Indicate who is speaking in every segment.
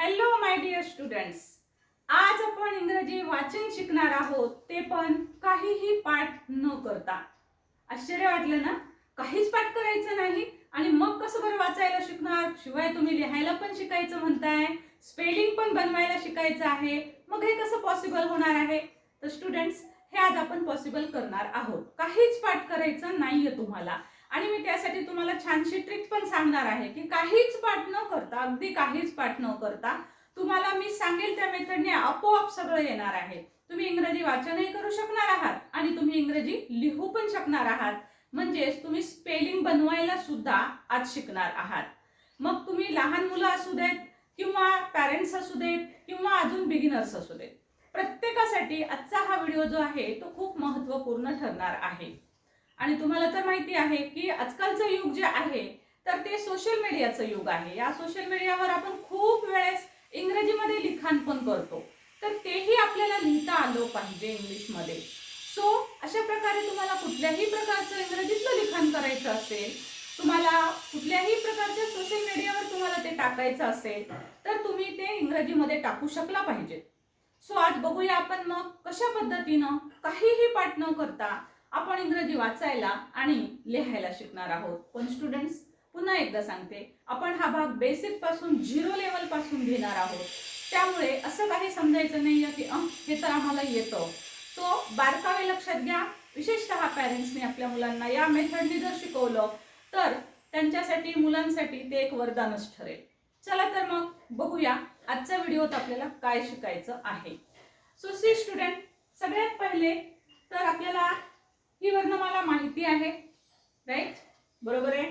Speaker 1: Hello my dear students आज आपण इंग्रजी वाचन शिकणार आहोत. ते पण काहीही पाठ न करता. आश्चर्य वाटलं ना? काहीच पाठ करायचं नाही. आणि मग कसं बरं वाचायला शिकणार? शिवाय तुम्ही लिहायला पण शिकायचं म्हणताय. स्पेलिंग पण बनवायला शिकायचं आहे. मग हे कसं पॉसिबल होणार आहे? तर स्टुडंट्स हे आज आपण पॉसिबल करणार आहोत. काहीच पाठ करायचं नाहीये तुम्हाला. आणि मी त्यासाठी तुम्हाला छानशी ट्रिक पण सांगणार आहे की काहीच पाठ न करता अगदी काहीच पाठ न करता तुम्हाला मी सांगेल त्या मेथडने आपोआप सगळं येणार आहे. तुम्ही इंग्रजी वाचनही करू शकणार आहात आणि तुम्ही इंग्रजी लिहू पण शकणार आहात. म्हणजेच तुम्ही स्पेलिंग बनवायला सुद्धा आज शिकणार आहात. मग तुम्ही लहान मुलं असू देत किंवा पॅरेंट्स असू देत किंवा अजून बिगिनर्स असू देत प्रत्येकासाठी आजचा हा व्हिडिओ जो आहे तो खूप महत्त्वपूर्ण ठरणार आहे. आणि तुम्हाला तर माहिती आहे की आजकालचं युग जे आहे तर ते सोशल मीडियाचं युग आहे. या सोशल मीडियावर आपण खूप वेळेस इंग्रजीमध्ये लिखाण पण करतो. तर तेही आपल्याला लिहिता आलं पाहिजे इंग्लिशमध्ये. सो अशा प्रकारे तुम्हाला कुठल्याही प्रकारचं इंग्रजीतलं लिखाण करायचं असेल तुम्हाला कुठल्याही प्रकारच्या सोशल मीडियावर तुम्हाला ते टाकायचं असेल तर तुम्ही ते इंग्रजीमध्ये टाकू शकला पाहिजे. सो आज बघूया आपण मग कशा पद्धतीनं काहीही पाठ न करता आपण इंग्रजी वाचायला आणि लिहायला शिकणार आहोत. पण स्टुडंट्स पुन्हा एकदा सांगते आपण हा भाग बेसिकपासून झिरो लेवलपासून घेणार आहोत. त्यामुळे असं काही समजायचं नाहीये की अं हे तर आम्हाला येतं. तो बारकावे लक्षात घ्या. विशेषतः पॅरेंट्सने आपल्या मुलांना या मेथडने जर शिकवलं तर त्यांच्यासाठी मुलांसाठी ते एक वरदानच ठरेल. चला तर मग बघूया आजच्या व्हिडिओत आपल्याला काय शिकायचं आहे. सो सी स्टुडंट सगळ्यात पहिले तर आपल्याला ही वर्णमाला माहिती आहे राईट बरोबर आहे?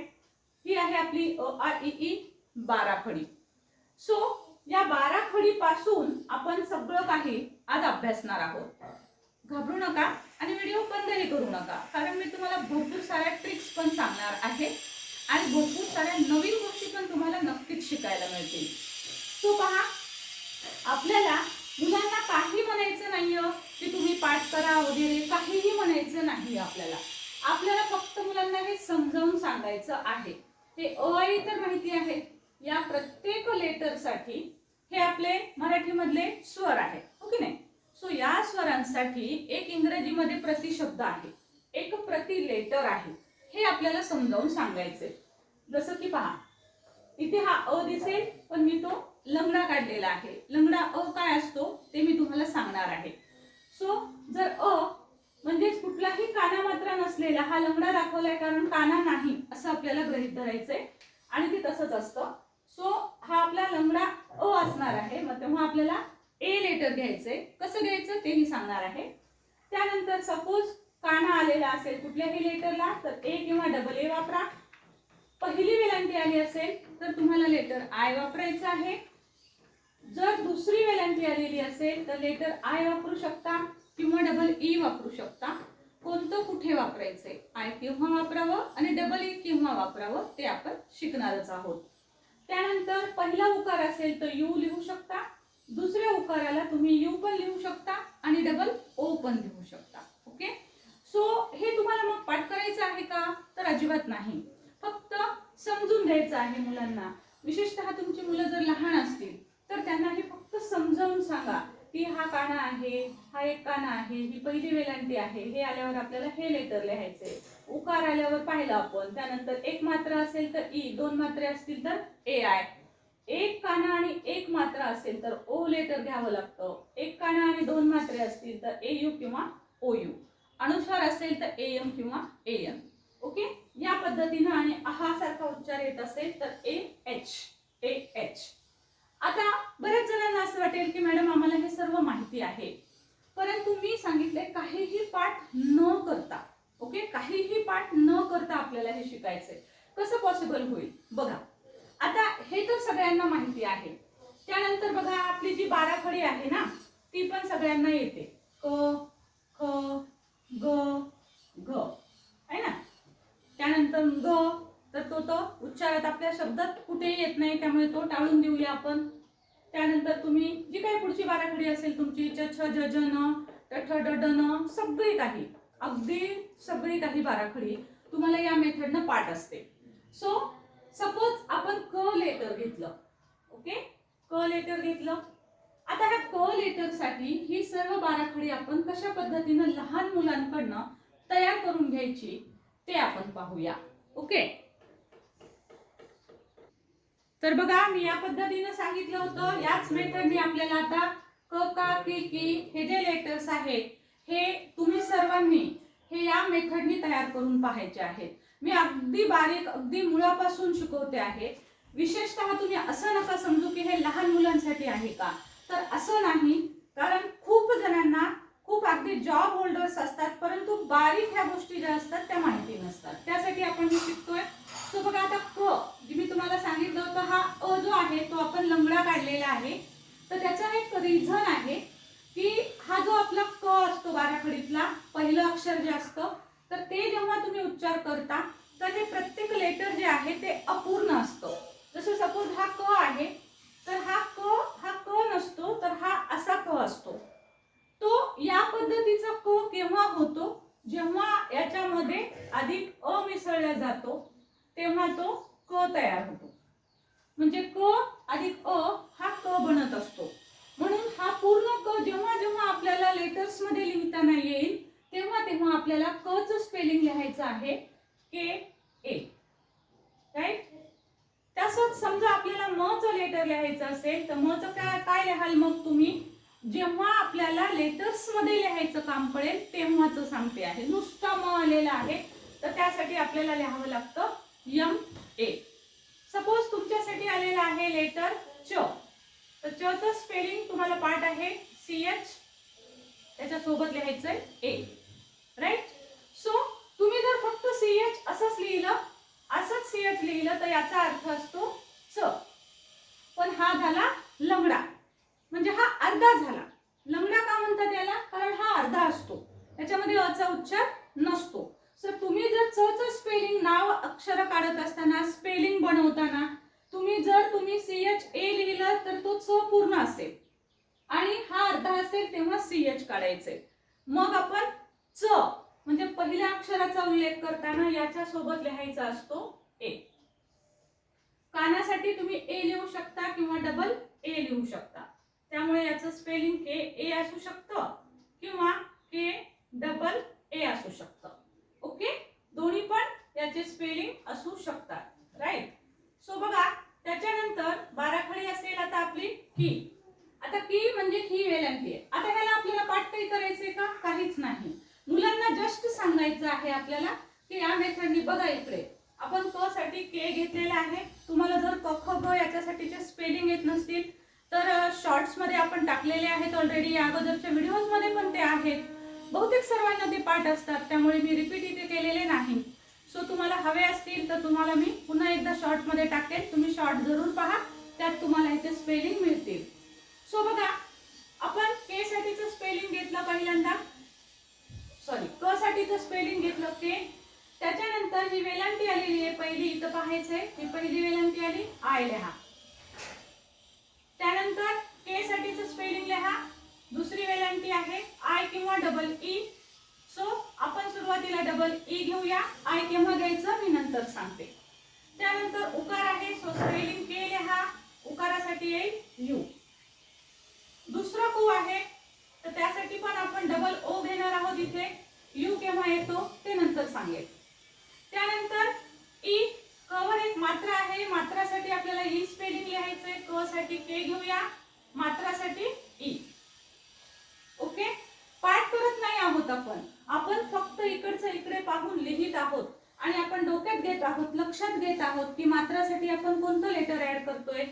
Speaker 1: ही आहे आपली अ आर ई ई बारा खडी सो या बारा खडी आपण सगळं काही आज अभ्यासणार आहोत. घाबरू नका आणि व्हिडिओ बंदही करू नका. कारण मी तुम्हाला भरपूर साऱ्या ट्रिक्स पण सांगणार आहे आणि भरपूर साऱ्या नवीन गोष्टी पण तुम्हाला नक्कीच शिकायला मिळतील. सो पहा आपल्याला मुलांना काही म्हणायचं नाहीये. की तुम्ही पाठ करा वगैरे काहीही म्हणायचं नाही आपल्याला. आपल्याला फक्त मुलांना हे समजावून सांगायचं आहे. हे अ आई तर माहिती आहे. या प्रत्येक लेटरसाठी हे आपले मराठीमधले स्वर आहे ओके नाही? सो या स्वरांसाठी एक इंग्रजीमध्ये प्रतिशब्द आहे. एक प्रति लेटर आहे. हे आपल्याला समजावून सांगायचंय जसं की पहा. इथे हा अ दिसेल पण मी तो लंगडा काढलेला आहे. लंगडा अ काय असतो ते मी तुम्हाला सांगणार आहे. सो जर अ म्हणजेच कुठलाही काना मात्रा नसलेला हा लंगडा दाखवलाय कारण काना नाही असं आपल्याला गृहीत धरायचंय आणि ते तसंच असतं. सो हा आपला लंगडा अ असणार आहे. मग तेव्हा आपल्याला ए लेटर घ्यायचंय. कसं घ्यायचं? तेही सांगणार आहे. त्यानंतर सपोज काना आलेला असेल कुठल्याही लेटरला तर ए किंवा डबल ए वापरा. पहिली वेलांटी आली असेल तर तुम्हाला लेटर आय वापरायचं आहे. जर दुसरी वेलांटी आलेली असेल तर लेटर आय वापरू शकता किंवा डबल ई e वापरू शकता. कोणतं कुठे वापरायचंय? आय केव्हा वापरावं आणि डबल ई e केव्हा वापरावं ते आपण शिकणारच आहोत. त्यानंतर पहिला उकार असेल तर यू लिहू शकता. दुसऱ्या उकाराला तुम्ही यू पण लिहू शकता आणि डबल ओ पण लिहू शकता. ओके? सो हे तुम्हाला मग पाठ करायचं आहे का? तर अजिबात नाही. फक्त समजून घ्यायचं आहे मुलांना. विशेषतः तुमची मुलं जर लहान असतील तर त्यांना हे फक्त समजावून सांगा की हा काना आहे हा एक काना आहे ही पहिली वेलांटी आहे हे आल्यावर आपल्याला हे लेटर लिहायचे उकार आल्यावर पाहिलं आपण त्यानंतर एक मात्रा असेल तर ई दोन मात्रे असतील तर ए आय. एक काना आणि एक मात्रा असेल तर ओ लेटर घ्यावं लागतं. एक काना आणि दोन मात्रे असतील तर ए यू किंवा ओ यू. अनुस्वार असेल तर ए एम किंवा ए एम ओके? या पद्धतीनं आणि हा सारखा उच्चार येत असेल तर ए एच ए एच. आता बऱ्याच जणांना असं वाटेल की मॅडम आम्हाला हे सर्व माहिती आहे. परंतु मी सांगितले काहीही पाठ न करता ओके? काहीही पाठ न करता आपल्याला हे शिकायचंय. कसं पॉसिबल होईल? बघा. आता हे तर सगळ्यांना माहिती आहे. त्यानंतर बघा आपली जी बाराखडी आहे ना ती पण सगळ्यांना येते. क ख ग घ आहे ना? त्यानंतर ग तर तो तो उच्चारात आपल्या शब्दात कुठेही येत नाही त्यामुळे तो टाळून देऊया आपण. त्यानंतर तुम्ही जी काही पुढची बाराखडी असेल तुमची च छ ज ज न ठ ड न सगळी काही अगदी सगळी काही बाराखडी तुम्हाला या मेथडनं पाठ असते. सो सपोज आपण क लेटर घेतलं ओके क लेटर घेतलं. आता ह्या क लेटरसाठी ही सर्व बाराखडी आपण कशा पद्धतीनं लहान मुलांकडनं तयार करून घ्यायची ते आपण पाहूया ओके तर बघा मी या पद्धतीनं सांगितलं होतं. याच मेथडने आपल्याला आता क का की की हे जे लेटर्स आहेत हे तुम्ही सर्वांनी हे या मेथडनी तयार करून पाहायचे आहेत. मी अगदी बारीक अगदी मुळापासून शिकवते आहे. विशेषतः तुम्ही असं नका समजू की हे लहान मुलांसाठी आहे का. तर असं नाही कारण खूप जणांना खूप अगदी जॉब होल्डर्स असतात परंतु बारीक ह्या गोष्टी ज्या असतात त्या माहिती नसतात. त्यासाठी आपण हे शिकतोय. सो बघा आता क जे मी तुम्हाला सांगितलं होतं हा अ जो आहे तो आपण लंगडा काढलेला आहे. तर त्याचा एक रिझन आहे की हा जो आपला क असतो बाराखडीतला पहिलं अक्षर जे असतं तर ते जेव्हा तुम्ही उच्चार करता तर हे प्रत्येक लेटर जे आहे ते अपूर्ण असतं. जसं सपोज हा क आहे तर हा क हा क नसतो तर हा असा क असतो तो या पद्धतीचा क केव्हा होतो जेव्हा याच्यामध्ये अधिक अ मिसळला जातो तेव्हा तो क तयार होतो म्हणजे क अधिक अ हा क बनत असतो म्हणून हा पूर्ण क जेव्हा जेव्हा आपल्याला लेटर्समध्ये लिहिताना येईल तेव्हा तेव्हा आपल्याला क च स्पेलिंग लिहायचं आहे के ए राईट तसंच समजा आपल्याला म च लेटर लिहायचं असेल तर म च काय काय लिहाल मग तुम्ही जेव्हा आपल्याला लेटर्समध्ये लिहायचं काम पडेल तेव्हाच सांगते आहे नुसता म आलेला आहे तर त्यासाठी आपल्याला लिहावं लागतं यम ए सपोज तुमच्यासाठी आलेला आहे लेटर च तर स्पेलिंग तुम्हाला पाठ आहे? सी एच त्याच्यासोबत लिहायचंय ए राईट सो तुम्ही जर फक्त सी एच असंच लिहिलं असंच सी एच लिहिलं तर याचा अर्थ असतो च. पण हा झाला लंगडा. म्हणजे हा अर्धा झाला. लंगडा का म्हणतात याला? कारण हा अर्धा असतो. त्याच्यामध्ये अचा उच्चार नसतो. सर तुम्ही जर च च स्पेलिंग नाव अक्षर काढत असताना स्पेलिंग बनवताना तुम्ही जर तुम्ही सी एच ए लिहिलं तर तो च पूर्ण असेल. आणि हा अर्धा असेल तेव्हा सी एच काढायचे. मग आपण च म्हणजे पहिल्या अक्षराचा उल्लेख करताना याच्या सोबत लिहायचा असतो ए कानासाठी तुम्ही ए लिहू शकता किंवा डबल ए लिहू शकता. त्यामुळे याचं स्पेलिंग के ए असू शकतं किंवा के डबल ए असू शकतं. ओके दोन्ही पण याचे स्पेलिंग असू शकतात. राईट सो बघा त्याच्यानंतर बाराखडी असेल आता आपली की. आता की म्हणजे ही वेल आहे आता ह्याला आपल्याला पाठ काही करायचंय का? काहीच नाही. मुलांना जस्ट सांगायचं आहे आपल्याला की या मेथडनी बघा इकडे. आपण क साठी के घेतलेला आहे. तुम्हाला जर क ख ग याच्यासाठीचे स्पेलिंग येत नसतील तर शॉर्ट्समध्ये आपण टाकलेले आहेत ऑलरेडी या अगोदरच्या व्हिडिओजमध्ये पण ते आहेत. बहुतेक सर्वांना ते पाठ असतात. त्यामुळे मी रिपीट इथे केलेले नाही. सो तुम्हाला हवे असतील तर तुम्हाला मी पुन्हा एकदा शॉर्टमध्ये टाकेल तुम्ही शॉर्ट जरूर पहा. त्यात तुम्हाला इथे स्पेलिंग मिळतील. सो बघा आपण के साठीचं स्पेलिंग घेतलं पहिल्यांदा. सॉरी क साठीचं स्पेलिंग घेतलं के त्याच्यानंतर ही वेलांटी आलेली आहे. पहिली इथं पाहायचंय ही पहिली वेलांटी आली. आय लिहा. त्यानंतर के साठीचं स्पेलिंग लिहा. दुसरी वेलांटी आहे आय किंवा डबल ई सो आपण सुरुवातीला डबल ई e घेऊया. आय केव्हा घ्यायचं मी नंतर सांगते. त्यानंतर उकार आहे सो स्पेलिंग के हा. उकारासाठी येईल यू दुसरं कू आहे तर त्यासाठी पण आपण डबल ओ घेणार आहोत इथे. यू केव्हा येतो ते नंतर सांगेल. त्यानंतर e, ई कवर एक मात्रा आहे. मात्रासाठी आपल्याला e ई स्पेलिंग लिहायचंय. क साठी के घेऊया मात्रासाठी ई ओके पाठ करत नाही आहोत आपण आपण फक्त इकडचं इकडे पाहून लिहित आहोत आणि आपण डोक्यात घेत आहोत लक्षात घेत आहोत की मात्रासाठी आपण कोणतं लेटर ऍड करतोय?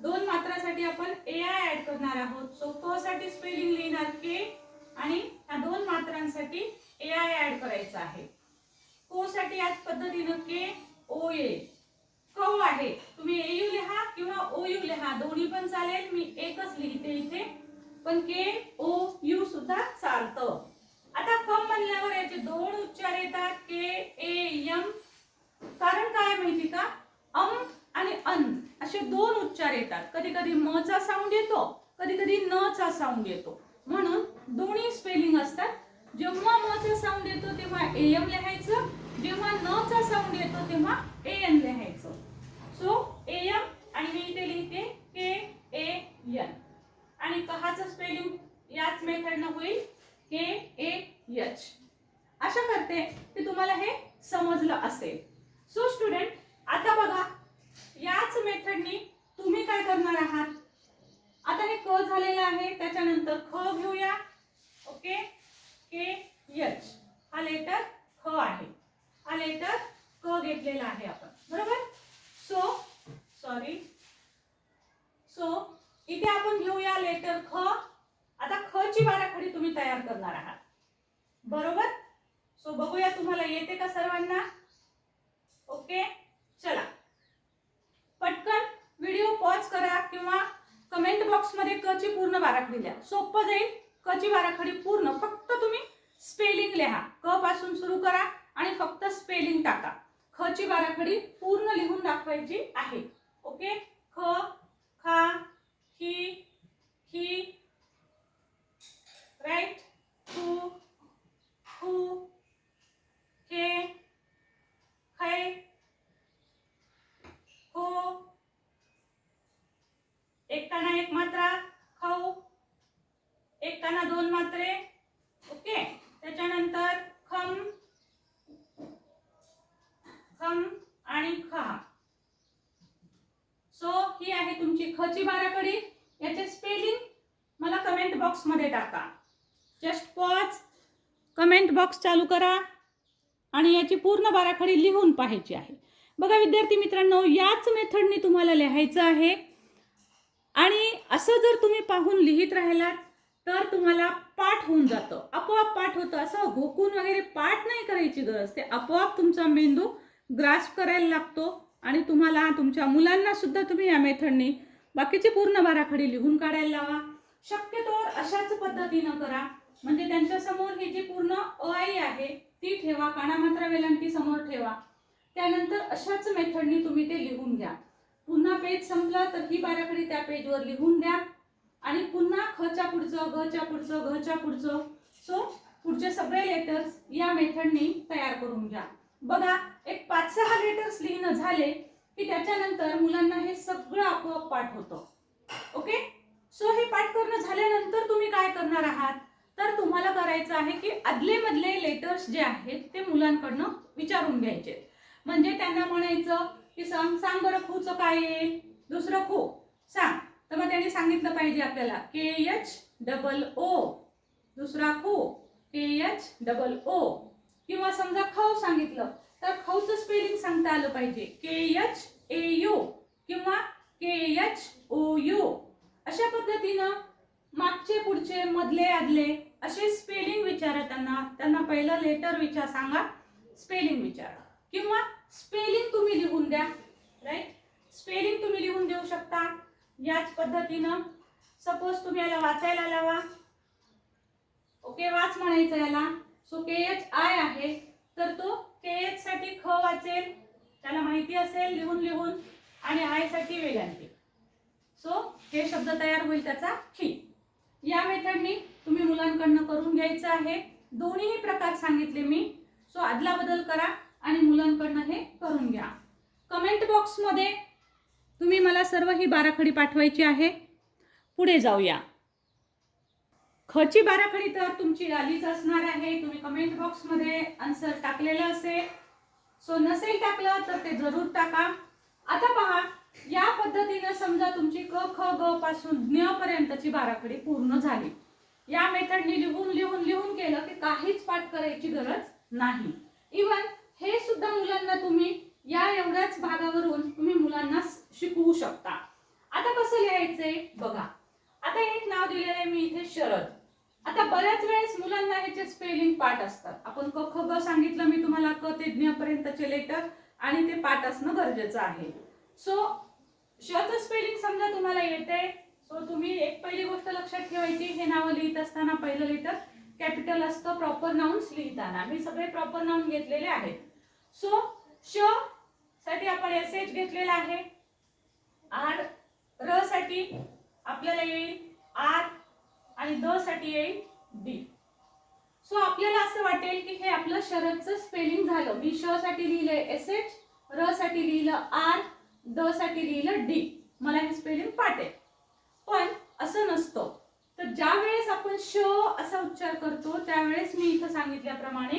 Speaker 1: दोन मात्रासाठी आपण ए आय ऍड करणार आहोत. सो क साठी स्पेलिंग लिहिणार के आणि ह्या दोन मात्रांसाठी ए आय ऍड करायचं आहे. को साठी याच पद्धतीनं के ओ ए क आहे. तुम्ही ए यू लिहा किंवा ओ यू लिहा. दोन्ही पण चालेल. मी एकच लिहिते इथे. पण के ओ यू सुद्धा चालतं. आता कम म्हणल्यावर याचे दोन उच्चार येतात. के ए यम कारण काय माहिती का? अम आणि अन असे दोन उच्चार येतात. कधी कधी म चा साऊंड येतो कधी कधी न चा साऊंड येतो. म्हणून दोन्ही स्पेलिंग असतात. जेव्हा म चा साऊंड येतो तेव्हा ए एम लिहायचं. जेव्हा न चा साऊंड येतो तेव्हा ए एन लिहायचं. सो ए एम आणि मी इथे लिहिते के ए एन आणि कहाचं स्पेलिंग याच मेथडनं होईल. के ए एच अशा करते की तुम्हाला हे समजलं असेल. सो स्टुडंट आता बघा याच मेथडनी तुम्ही काय करणार आहात? आता हे क झालेलं आहे त्याच्यानंतर ख घेऊया. ओके के यच हा लेटर ख आहे. हा लेटर क घेतलेला आहे आपण. बरोबर? सो सॉरी सो इथे आपण घेऊया लेटर ख. आता ख ची बाराखडी तुम्ही तयार करणार आहात. बरोबर? सो बघूया तुम्हाला येते का सर्वांना? ओके? चला. पटकन व्हिडिओ पॉज करा किंवा कमेंट बॉक्समध्ये क ची पूर्ण बाराखडी द्या सोपं जाईल. क ची बाराखडी पूर्ण. फक्त तुम्ही स्पेलिंग लिहा. क पासून सुरू करा आणि फक्त स्पेलिंग टाका. ख ची बाराखडी पूर्ण लिहून दाखवायची आहे. ओके? ख खा ही ही राईट हू हू हे हो? एकटाना एक मात्रा खाऊ. एकटाना दोन मात्रे. ओके. त्याच्यानंतर खम. खम आणि खहा सो ही आहे तुमची खची बाराखडी याचे स्पेलिंग मला कमेंट बॉक्समध्ये टाका. जस्ट पॉज कमेंट बॉक्स चालू करा. आणि याची पूर्ण बाराखडी लिहून पाहायची आहे. बघा विद्यार्थी मित्रांनो याच मेथडने तुम्हाला लिहायचं आहे. आणि असं जर तुम्ही पाहून लिहित राहिलात तर तुम्हाला पाठ होऊन जातं. आपोआप पाठ होतं. असं घोकून वगैरे पाठ नाही करायची गरज. ते आपोआप तुमचा मेंदू ग्रास्प करायला लागतो आणि तुम्हाला तुमच्या मुलांना सुद्धा तुम्ही या मेथडने बाकीची पूर्ण बाराखडी लिहून काढायला लावा. शक्यतोवर अशाच पद्धतीनं करा. म्हणजे त्यांच्यासमोर ही जी पूर्ण अ आई आहे ती ठेवा कानामात्रा वेलांटी समोर ठेवा. त्यानंतर अशाच मेथडनी तुम्ही ते लिहून घ्या. पुन्हा पेज संपला तर ही बाराखडी त्या पेजवर लिहून द्या. आणि पुन्हा खच्या पुढचं गच्या पुढचं घच्या पुढचं. सो पुढचे सगळे लेटर्स या मेथडनी तयार करून घ्या. बघा एक पाच सहा लेटर्स लिहिणं झाले की त्याच्यानंतर मुलांना हे सगळं आपोआप पाठ होतं. ओके सो हे पाठ करणं झाल्यानंतर तुम्ही काय करणार आहात? तर तुम्हाला करायचं आहे की आदले मधले लेटर्स जे आहेत ते मुलांकडनं विचारून घ्यायचे. म्हणजे त्यांना म्हणायचं की सांग सांग बरं खूचं काय येईल? दुसरं खू. सांग. तर मग त्यांनी सांगितलं पाहिजे आपल्याला. के एच डबल ओ दुसरा खू. के एच डबल ओ किंवा समजा खव सांगितलं तर खवचं स्पेलिंग सांगता आलं पाहिजे. के एच ए यू किंवा के एच ओ यू अशा पद्धतीनं मागचे पुढचे मधले आदले असे स्पेलिंग विचारा त्यांना. त्यांना पहिलं लेटर विचार सांगा. स्पेलिंग विचारा. किंवा स्पेलिंग तुम्ही लिहून द्या. राईट स्पेलिंग तुम्ही लिहून देऊ शकता. याच पद्धतीनं सपोज तुम्ही याला वाचायला लावा. ओके वाच म्हणायचं याला. सो के एच आय आहे. तर तो के एच साठी ख वाचेल. त्याला माहिती असेल लिहून लिहून. आणि आयसाठी वेलांटी. सो हे शब्द तयार होईल त्याचा खी या मेथडनी तुम्ही मुलांकडनं करून घ्यायचं आहे. दोन्हीही प्रकार सांगितले मी. सो आदला बदल करा आणि मुलांकडनं हे करून घ्या. कमेंट बॉक्समध्ये तुम्ही मला सर्व ही बाराखडी पाठवायची आहे. पुढे जाऊया. खची बाराखडी तर तुमची आलीच असणार आहे. तुम्ही कमेंट बॉक्समध्ये आन्सर टाकलेलं असेल. सो नसेल टाकलं तर ते जरूर टाका. आता पहा या पद्धतीनं समजा तुमची क ख ग पासून ज्ञ पर्यंतची बाराखडी पूर्ण झाली. या मेथडनी लिहून लिहून लिहून केलं की काहीच पाठ करायची गरज नाही. इवन हे सुद्धा मुलांना तुम्ही या एवढ्याच भागावरून तुम्ही मुलांना शिकवू शकता. आता कसं लिहायचंय? बघा. आता एक नाव दिलेलं आहे मी इथे शरद. आता बऱ्याच वेळेस मुलांना ह्याचे स्पेलिंग पाठ असतात. आपण क ख ग सांगितलं मी तुम्हाला क ते ज्ञ पर्यंतचे लेटर आणि ते पाठ असणं गरजेचं आहे. सो शचं स्पेलिंग समजा तुम्हाला येते. सो तुम्ही एक पहिली गोष्ट लक्षात ठेवायची हे नाव लिहित असताना पहिलं लेटर कॅपिटल असतं प्रॉपर नाउन्स लिहिताना. मी सगळे प्रॉपर नाउन घेतलेले आहेत. सो श साठी आपण एस एच घेतलेला आहे. आर र साठी आपल्याला येईल आर आणि द साठी येईल डी. सो आपल्याला असं वाटेल की हे आपलं शरदचं स्पेलिंग झालं. मी श साठी लिहिलंय एस एच र साठी लिहिलं आर द साठी लिहिलं डी. मला हे स्पेलिंग ज्यावेळेस आपण श असा उच्चार करतो त्यावेळेस मी इथं सांगितल्याप्रमाणे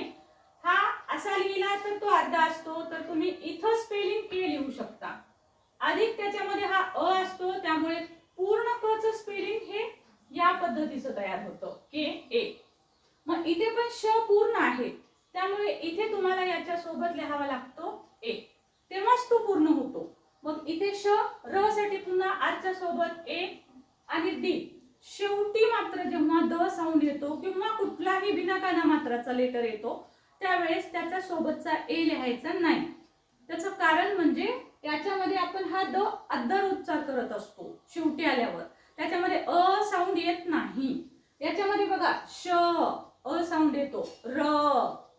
Speaker 1: हा असा लिहिला तर तो अर्धा असतो तर तुम्ही इथं स्पेलिंग ए लिहू शकता. अधिक त्याच्यामध्ये हा अ असतो त्यामुळे पूर्ण क च स्पेलिंग हे या पद्धतीचं तयार होतं. के ए. मग इथे पण श पूर्ण आहे. त्यामुळे इथे तुम्हाला याच्या सोबत लिहावा लागतो ए. तेव्हाच तो पूर्ण होतो. मग इथे श र साठी पुन्हा आरच्या सोबत ए आणि डी. शेवटी मात्र जेव्हा द साऊंड येतो किंवा कुठलाही बिनाकाना मात्राचा लेटर येतो त्यावेळेस त्याच्या सोबतचा ए लिहायचा नाही. त्याचं कारण म्हणजे याच्यामध्ये आपण हा द अद्दर उच्चार करत असतो शेवटी आल्यावर. त्याच्यामध्ये अ साऊंड येत नाही. याच्यामध्ये बघा श अ साऊंड येतो र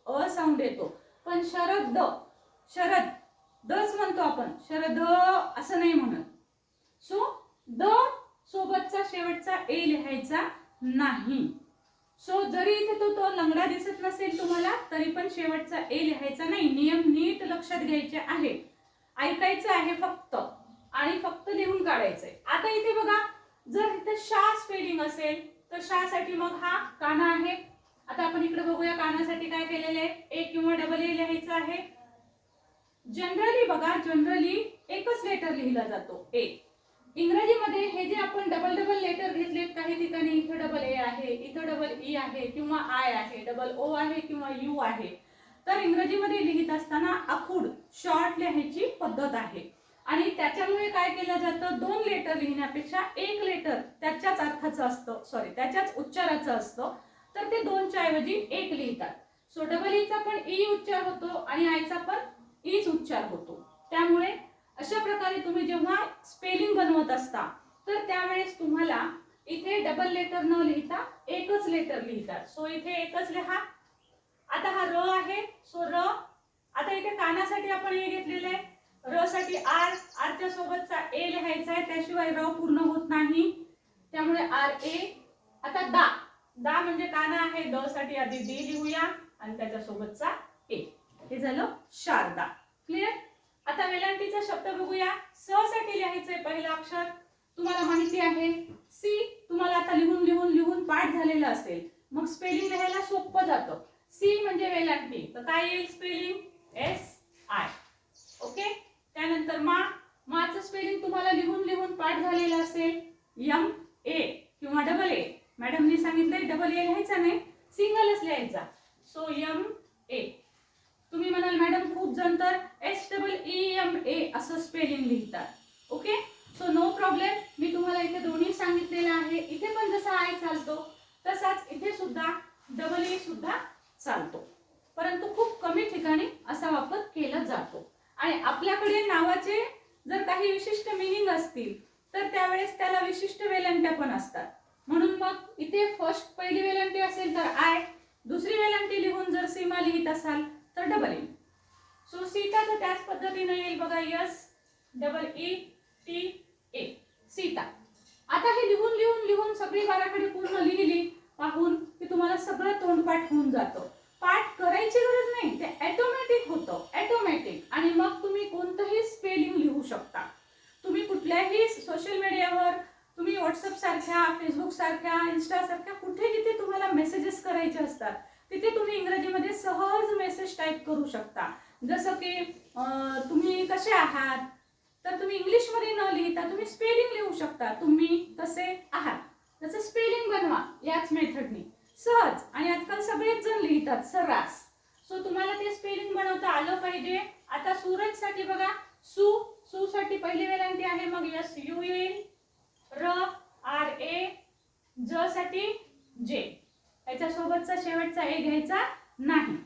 Speaker 1: अ साऊंड येतो. पण शरद द शरद दच म्हणतो आपण. शरद असं नाही म्हणत. सो द सोबतचा शेवटचा ए लिहायचा नाही. सो जरी इथे तो तो लंगडा दिसत नसेल तुम्हाला तरी पण शेवटचा ए लिहायचा नाही. नियम नीट लक्षात घ्यायचे आहे. ऐकायचं आहे फक्त. आणि फक्त लिहून काढायचंय. आता इथे बघा जर इथे शा स्पेलिंग असेल तर शासाठी मग हा काना आहे. आता आपण इकडे बघूया कानासाठी काय केलेलं आहे? ए किंवा डबल ए लिहायचं आहे. जनरली बघा जनरली एकच लेटर लिहिला जातो ए इंग्रजीमध्ये हे जे आपण डबल डबल लेटर घेतलेत काही ठिकाणी इथं डबल ए आहे इथं डबल ई e आहे किंवा आय आहे डबल ओ आहे किंवा यू आहे. तर इंग्रजीमध्ये लिहित असताना आखूड शॉर्ट लिहायची पद्धत आहे. आणि त्याच्यामुळे काय केलं जातं दोन लेटर लिहिण्यापेक्षा एक लेटर त्याच्याच अर्थाचं असतं सॉरी त्याच्याच उच्चाराचं असतं. तर ते दोनच्या ऐवजी एक लिहितात. सो डबल ईचा पण ई उच्चार होतो आणि आयचा पण ईच उच्चार होतो. त्यामुळे अशा प्रकारे तुम्ही जेव्हा स्पेलिंग बनवत असता तर त्यावेळेस तुम्हाला इथे डबल लेटर न लिहिता एकच लेटर लिहितात. सो इथे एकच लिहा. आता हा र आहे. सो र आता इथे कानासाठी आपण हे घेतलेलं आहे. र साठी आर आरच्या सोबतचा ए लिहायचा आहे. त्याशिवाय र पूर्ण होत नाही. त्यामुळे आर ए आता दा. दा म्हणजे काना आहे. द साठी आधी डी लिहूया. आणि त्याच्यासोबतचा ए हे झालं शारदा. क्लिअर आता वेलांटीचा शब्द बघूया. सहसाठी लिहायचंय पहिलं अक्षर. तुम्हाला माहिती आहे सी तुम्हाला आता लिहून लिहून लिहून पाठ झालेलं असेल. मग स्पेलिंग लिहायला सोपं जातं. सी म्हणजे वेलांटी. तर काय येईल स्पेलिंग एस आय ओके त्यानंतर मा. माचं स्पेलिंग तुम्हाला लिहून लिहून पाठ झालेलं असेल. यम ए किंवा डबल ए मॅडमनी सांगितलंय डबल ए लिहायचा नाही. सिंगलच लिहायचा. सो यम ए तुम्ही म्हणाल मॅडम खूप जण तर S double E M A असं स्पेलिंग लिहितात. ओके सो नो प्रॉब्लेम मी तुम्हाला इथे दोन्ही सांगितलेलं आहे. इथे पण जसा आय चालतो तसाच इथे सुद्धा डबल ए e सुद्धा चालतो. परंतु खूप कमी ठिकाणी असा वापर केला जातो. आणि आपल्याकडे नावाचे जर काही विशिष्ट मिनिंग असतील तर त्यावेळेस त्याला विशिष्ट वेलंट्या पण असतात. म्हणून मग इथे फर्स्ट पहिली वेलंटी असेल तर आय दुसरी वेलंटी लिहून जर सीमा लिहित असाल तर डबल ई सो सीता तर त्याच पद्धतीने येईल बघा S double E T A Sita आता हे लिहून लिहून लिहून सगळी बाराकडे पूर्ण लिहिली पाहून की तुम्हाला सगळं तोंडपाठ होऊन जातं. पाठ करायची गरज नाही ते ॲटोमॅटिक होतं ॲटोमॅटिक आणि मग तुम्ही कोणतंही स्पेलिंग लिहू शकता. तुम्ही कुठल्याही सोशल मीडियावर तुम्ही व्हॉट्सअप सारख्या फेसबुक सारख्या सारख्या कुठे किती तुम्हाला मेसेजेस करायचे असतात. तिथे तुम्ही इंग्रजीमध्ये सहज मेसेज टाईप करू शकता. जसं की तुम्ही कसे आहात? तर तुम्ही इंग्लिशमध्ये न लिहिता तुम्ही स्पेलिंग लिहू शकता. तुम्ही कसे आहात. त्याचं स्पेलिंग बनवा याच मेथडनी सहज. आणि आजकाल सगळेच जण लिहितात सर्रास. सो तुम्हाला ते स्पेलिंग बनवता आलं पाहिजे. आता सूरजसाठी बघा. सु सु साठी पहिली वेलांटी आहे. मग यस यू येईल. र आर ए ज साठी जे. याच्यासोबतचा शेवटचा ए घ्यायचा नाही.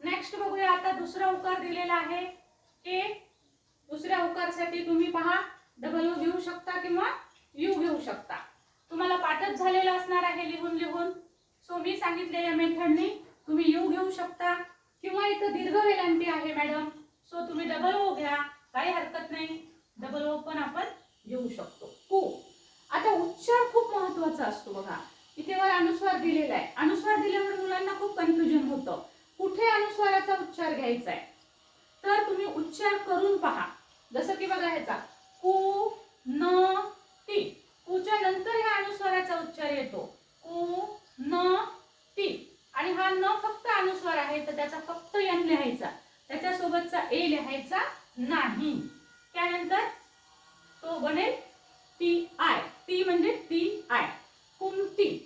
Speaker 1: नेक्स्ट बघूया आता दुसरा उकार दिलेला आहे. ए दुसऱ्या उकारसाठी तुम्ही पहा डबल घेऊ शकता किंवा यू घेऊ शकता. तुम्हाला पाठच झालेला असणार आहे लिहून लिहून. सो मी सांगितलेल्या मेथडनी तुम्ही यू घेऊ शकता किंवा इथं दीर्घ वेलांटी आहे मॅडम सो तुम्ही डबल ओ घ्या काही हरकत नाही. डबल ओ पण आपण घेऊ शकतो. हो आता उच्चार खूप महत्त्वाचा असतो बघा. इथे वर अनुस्वार दिलेला आहे. अनुस्वार दिल्यामुळे मुलांना खूप कन्फ्युजन होतं. कुठे अनुस्वाराचा उच्चार घ्यायचा आहे? तर तुम्ही उच्चार करून पहा. जसं की बघायचा कु न ती. कुच्या नंतर ह्या अनुस्वाराचा उच्चार येतो. कु न ती. आणि हा न फक्त अनुस्वार आहे तर त्याचा फक्त यन लिहायचा. त्याच्यासोबतचा ए लिहायचा नाही. त्यानंतर तो बनेल ती आय. ती म्हणजे ती आय. कुमती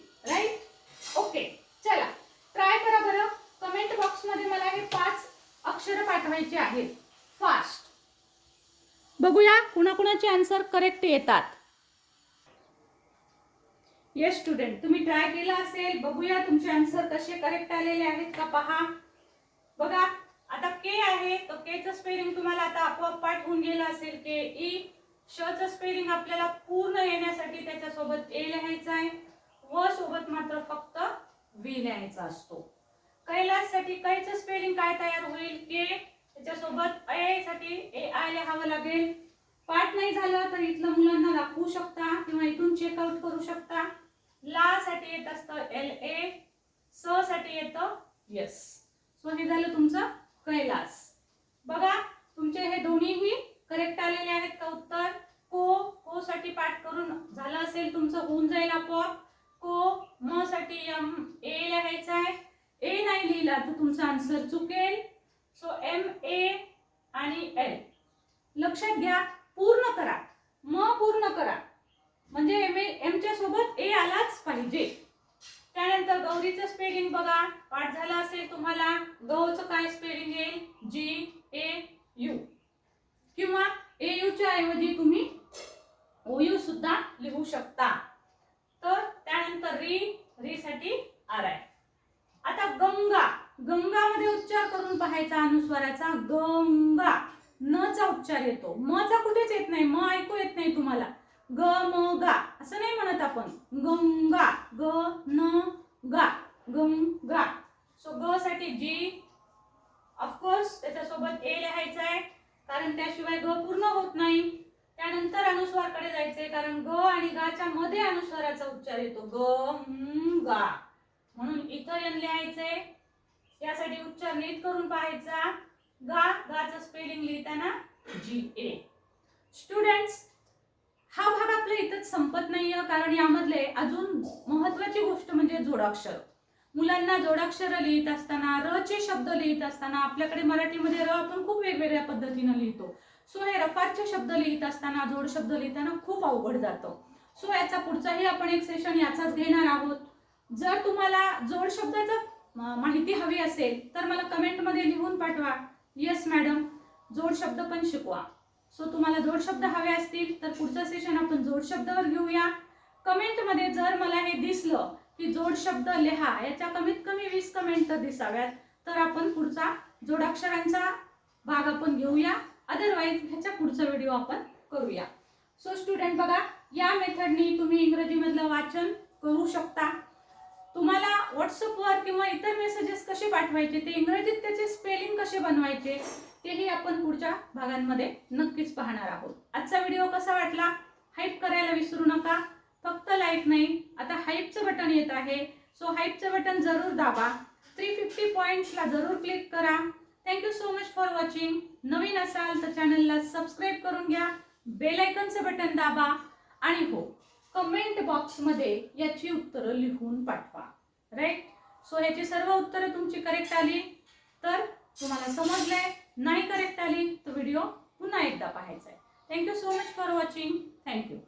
Speaker 1: पाठवायचे आहेत. फास्ट बघूया कुणाकुणाचे आन्सर करेक्ट येतात. येस स्टुडंट तुम्ही ट्राय केला असेल बघूया तुमचे आन्सर कसे करेक्ट आलेले आहेत का पहा. बघा आता के आहे तर केचं स्पेलिंग तुम्हाला आता आपोआप पाठ होऊन गेलं असेल के ई शचं स्पेलिंग आपल्याला पूर्ण येण्यासाठी त्याच्यासोबत ए लिहायचं आहे. व सोबत मात्र फक्त व्ही लिहायचा असतो. कैलाससाठी कैचं स्पेलिंग काय तयार होईल? के त्याच्यासोबत ए साठी ए आय लिहावं लागेल. पाठ नाही झालं तर इथलं मुलांना दाखवू शकता किंवा इथून चेकआउट करू शकता. ला साठी येत असतं एल ए स साठी येतं यस सो हे झालं तुमचं कैलास बघा तुमचे हे दोन्हीही करेक्ट आलेले आहेत का उत्तर? को को साठी पाठ करून झालं असेल तुमचं होऊन जाईल आपोआप. को म साठी एम ए लिहायचं आहे. ए नाही लिहिला तर तुमचा आन्सर चुकेल. सो एम ए आणि एल लक्षात घ्या पूर्ण करा. म पूर्ण करा. म्हणजे एम एमच्या सोबत ए आलाच पाहिजे. त्यानंतर गौरीचं स्पेलिंग बघा. पाठ झाला असेल तुम्हाला. गौचं काय स्पेलिंग येईल? जी ए यू किंवा ए च्या ऐवजी तुम्ही ओ यू सुद्धा लिहू शकता. तर त्यानंतर री री साठी आर आहे. आता गंगा. गंगामध्ये उच्चार करून पाहायचा अनुस्वाराचा गंगा. न चा उच्चार येतो. म चा कुठेच येत नाही. म ऐकू येत नाही तुम्हाला. ग म गा. असं नाही म्हणत आपण. गंगा. ग न गा. गंगा. सो ग साठी जी ऑफकोर्स त्याच्यासोबत ए लिहायचं आहे कारण त्याशिवाय ग पूर्ण होत नाही. त्यानंतर अनुस्वारकडे जायचंय. कारण ग आणि गाच्या मध्ये अनुस्वाराचा उच्चार येतो. ग गा म्हणून इथं एन लिहायचंय. यासाठी उच्चार नीट करून पाहायचा. गा गाचं स्पेलिंग लिहिताना जी ए. स्टुडंट्स हा भाग आपल्या इथंच संपत नाहीये कारण यामधले अजून महत्वाची गोष्ट म्हणजे जोडाक्षर. मुलांना जोडाक्षर लिहित असताना र चे शब्द लिहित असताना आपल्याकडे मराठीमध्ये र आपण खूप वेगवेगळ्या पद्धतीनं लिहितो. सो हे रफारचे शब्द लिहित असताना जोड शब्द लिहिताना खूप अवघड जातं. सो याचा पुढचाही आपण एक सेशन याचाच घेणार आहोत. जर तुम्हाला जोड शब्दाचा माहिती हवी असेल तर मला कमेंटमध्ये लिहून पाठवा. येस मॅडम जोड शब्द पण शिकवा. सो तुम्हाला जोड शब्द हवे असतील तर पुढचं सेशन आपण जोड शब्दावर घेऊया. कमेंटमध्ये जर मला हे दिसलं की जोड शब्द लिहा याच्या कमीत कमी वीस कमेंट तर दिसाव्यात. तर आपण पुढचा जोडाक्षरांचा भाग आपण घेऊया. अदरवाईज ह्याच्या पुढचा व्हिडिओ आपण करूया. सो स्टुडंट बघा या मेथडनी तुम्ही इंग्रजीमधलं वाचन करू शकता. व्हॉट्सअपवर किंवा इतर मेसेजेस कसे पाठवायचे ते इंग्रजीत त्याचे स्पेलिंग कसे बनवायचे तेही आपण पुढच्या भागांमध्ये नक्कीच पाहणार आहोत. आजचा व्हिडिओ कसा वाटला? हाईप करायला विसरू नका. फक्त लाईक नाही. आता हाईपचं बटन येत आहे. सो हाईपचं बटन जरूर दाबा. थ्री फिफ्टी पॉईंट्सला जरूर क्लिक करा. Thank you so much for watching नवीन असाल तर चॅनलला सबस्क्राईब करून घ्या. बेलायकनचं बटन दाबा. आणि हो कमेंट बॉक्समध्ये याची उत्तरं लिहून पाठवा. राईट सो ह्याची सर्व उत्तरं तुमची करेक्ट आली. तर तुम्हाला समजलंय. नाही करेक्ट आली तर व्हिडिओ पुन्हा एकदा पाहायचा आहे thank you so much for watching thank you